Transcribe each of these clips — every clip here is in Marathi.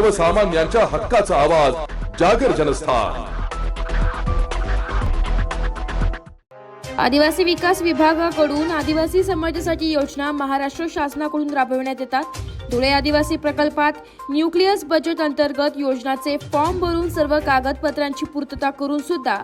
सर्वसामान्यांच्या हक्काचा आवाज जागर जनस्थान. आदिवासी विकास विभागाकडून आदिवासी समाजासाठी योजना महाराष्ट्र शासनाकडून राबविण्यात येतात. धुळे आदिवासी प्रकल्पात न्यूक्लियस बजेट अंतर्गत योजनाचे फॉर्म भरून सर्व कागदपत्रांची पूर्तता करून सुद्धा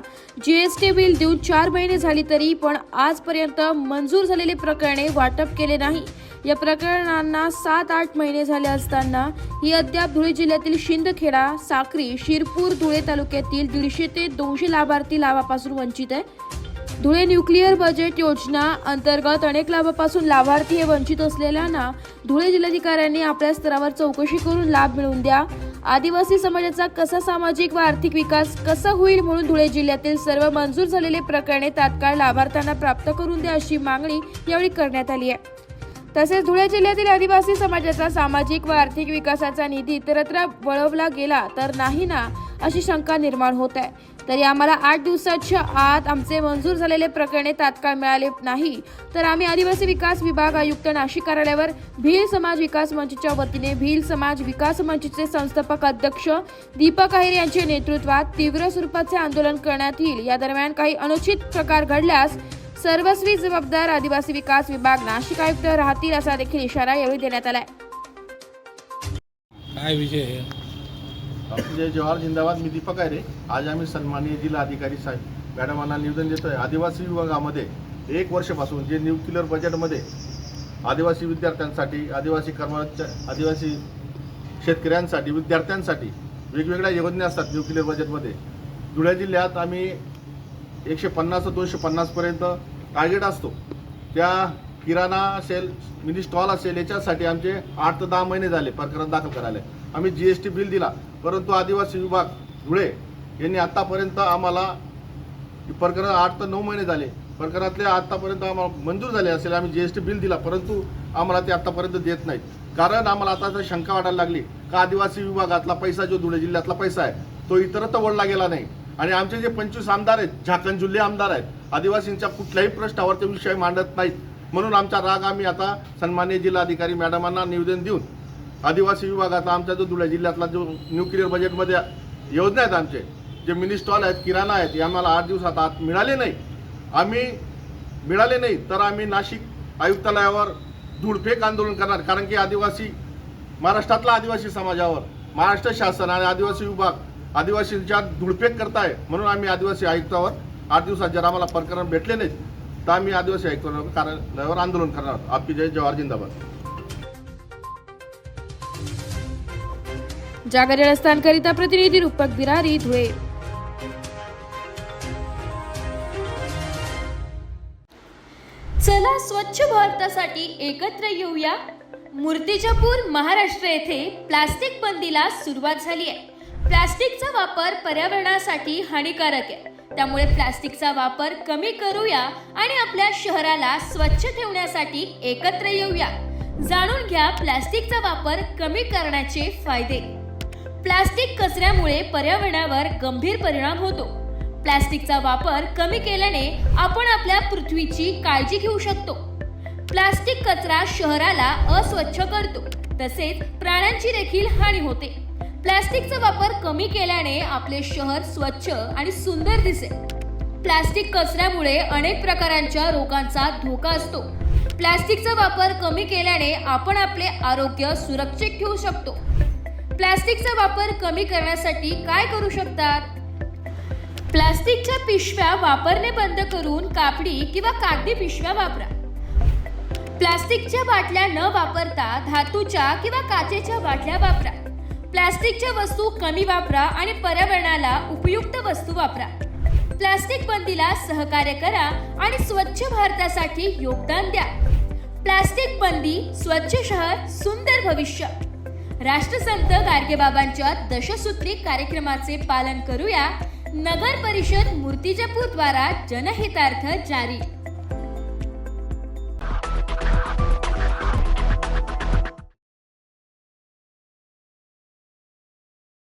जीएसटी बिल देऊन चार महिने झाली तरी पण आजपर्यंत मंजूर झालेले प्रकरणे वाटप केले नाही. या प्रकरणांना सात आठ महिने झाले असताना ही अद्याप धुळे जिल्ह्यातील शिंदखेडा साक्री शिरपूर धुळे तालुक्यातील दीडशे ते दोनशे लाभार्थी लाभापासून वंचित आहे. धुळे न्यूक्लिअर बजेट योजना अंतर्गत अनेक लाभापासून लाभार्थी हे वंचित असलेल्यांना धुळे जिल्हाधिकाऱ्यांनी आपल्या स्तरावर चौकशी करून लाभ मिळवून द्या. आदिवासी समाजाचा कसा सामाजिक व आर्थिक विकास कसा होईल म्हणून धुळे जिल्ह्यातील सर्व मंजूर झालेले प्रकरणे तात्काळ लाभार्थ्यांना प्राप्त करून द्या अशी मागणी यावेळी करण्यात आली आहे. तसेच धुळे जिल्ह्यातील आदिवासी समाजाचा सामाजिक व आर्थिक विकासाचा निधी इतरत्र वळवला गेला तर नाही ना अशी शंका निर्माण होत आहे. तरी आम्हाला आठ दिवसाच्या आत आमचे मंजूर झालेले प्रकरणे तात्काळ मिळाले नाही. तर आम्ही आदिवासी विकास विभाग आयुक्त नाशिक कार्यालयावर भील समाज विकास मंचच्या वतीने भील समाज विकास मंचचे संस्थापक अध्यक्ष दीपक अहिर यांच्या नेतृत्वात तीव्र स्वरूपाचे आंदोलन करण्यात येईल. या दरम्यान काही अनुचित प्रकार घडल्यास सर्वस्वी जबाबदार आदिवासी विकास विभाग नाशिक आयुक्त राहतील असा देखील इशारा यावेळी देण्यात आलाय. काय विषय आहे? जय जवाहर जिंदाबाद मी दीपक आहे रे. आज आम्ही सन्माननीय जिल्हा अधिकारी साहेब मॅडमांना निवेदन देतोय. आदिवासी विभागामध्ये एक वर्षापासून जे न्यूक्लिअर बजेटमध्ये आदिवासी विद्यार्थ्यांसाठी आदिवासी कर्मचारी आदिवासी शेतकऱ्यांसाठी विद्यार्थ्यांसाठी वेगवेगळ्या योजना असतात न्यूक्लिअर बजेटमध्ये धुळे जिल्ह्यात आम्ही एकशे पन्नास दोनशे पन्नासपर्यंत टार्गेट असतो. त्या किराणा असेल मिनी स्टॉल असेल याच्यासाठी आमचे आठ ते दहा महिने झाले प्रकरण दाखल करायला. आम्ही जी एस टी बिल दिला परंतु आदिवासी विभाग धुळे यांनी आत्तापर्यंत आम्हाला प्रकरण आठ ते नऊ महिने झाले. प्रकरणातले आत्तापर्यंत आम्हाला मंजूर झाले असेल आम्ही जी एस टी बिल दिला परंतु आम्हाला ते आत्तापर्यंत देत नाहीत. कारण आम्हाला आता तर शंका वाटायला लागली का आदिवासी विभागातला पैसा जो धुळे जिल्ह्यातला पैसा आहे तो इतरत्र वळला गेला नाही. आणि आमचे जे पंचवीस आमदार आहेत झाकण जिल्हे आमदार आहेत आदिवासींच्या कुठल्याही प्रश्नावर ते विषय मांडत नाहीत. म्हणून आमचा राग आम्ही आता सन्मान्य जिल्हाधिकारी मॅडमांना निवेदन देऊन आदिवासी विभागाचा आमचा जो धुळे जिल्ह्यातला जो न्यूक्लिअर बजेटमध्ये योजना आहेत आमचे जे मिनी स्टॉल आहेत किराणा आहेत हे आम्हाला आठ दिवसात आत मिळाले नाही. आम्ही मिळाले नाही तर आम्ही नाशिक आयुक्तालयावर धुडफेक आंदोलन करणार. कारण की आदिवासी महाराष्ट्रातला आदिवासी समाजावर महाराष्ट्र शासन आणि आदिवासी विभाग आदिवासींच्या धुडफेक करताय म्हणून आम्ही आदिवासी आयुक्तावर आठ दिवसात जर आम्हाला प्रकरण भेटले नाहीत तर आम्ही आदिवासी आयुक्त कार्यालयावर आंदोलन करणार आहोत. आपकी जय जवाहर जिंदाबाद. जागर जलस्थानकरिता प्रतिनिधी रूपक बिरारी धुळे. चला स्वच्छ भारतासाठी एकत्र येऊया. मूर्तिजापूर महाराष्ट्र येथे प्लास्टिक बंदीला सुरुवात झाली आहे. प्लास्टिकचा वापर पर्यावरणासाठी हानिकारक आहे. त्यामुळे प्लास्टिकचा वापर कमी करूया आणि आपल्या शहराला स्वच्छ ठेवण्यासाठी एकत्र येऊया. जाणून घ्या प्लास्टिकचा वापर कमी करण्याचे फायदे. प्लास्टिक कचऱ्यामुळे पर्यावरणावर गंभीर परिणाम होतो. प्लास्टिकचा वापर कमी केल्याने आपण आपल्या पृथ्वीची काळजी घेऊ शकतो. प्लास्टिक कचरा शहराला अस्वच्छ करतो. तसेच प्राण्यांची देखील हानी होते. प्लास्टिकचा वापर कमी केल्याने आपले शहर स्वच्छ आणि सुंदर दिसेल. प्लास्टिक कचऱ्यामुळे अनेक प्रकारांच्या रोगांचा धोका असतो. प्लॅस्टिकचा वापर कमी केल्याने आपण आपले आरोग्य सुरक्षित ठेवू शकतो. प्लॅस्टिकचा वापर कमी करण्यासाठी काय करू शकतात? प्लास्टिकच्या पिशव्या वापरणे बंद करून कापडी किंवा कागदी पिशव्या वापरा. प्लास्टिकच्या बाटल्या न वापरता धातूच्या किंवा काचेच्या बाटल्या वापरा. प्लास्टिकच्या वस्तू कमी वापरा आणि पर्यावरणाला उपयुक्त वस्तू वापरा. प्लास्टिक बंदीला सहकार्य करा आणि स्वच्छ भारतासाठी योगदान द्या. प्लास्टिक बंदी स्वच्छ शहर सुंदर भविष्य. राष्ट्रसंत गाडगेबाबांच्या दशसूत्री कार्यक्रमाचे पालन करूया. नगर परिषद मूर्तिजापूर द्वारा जनहितार्थ जारी.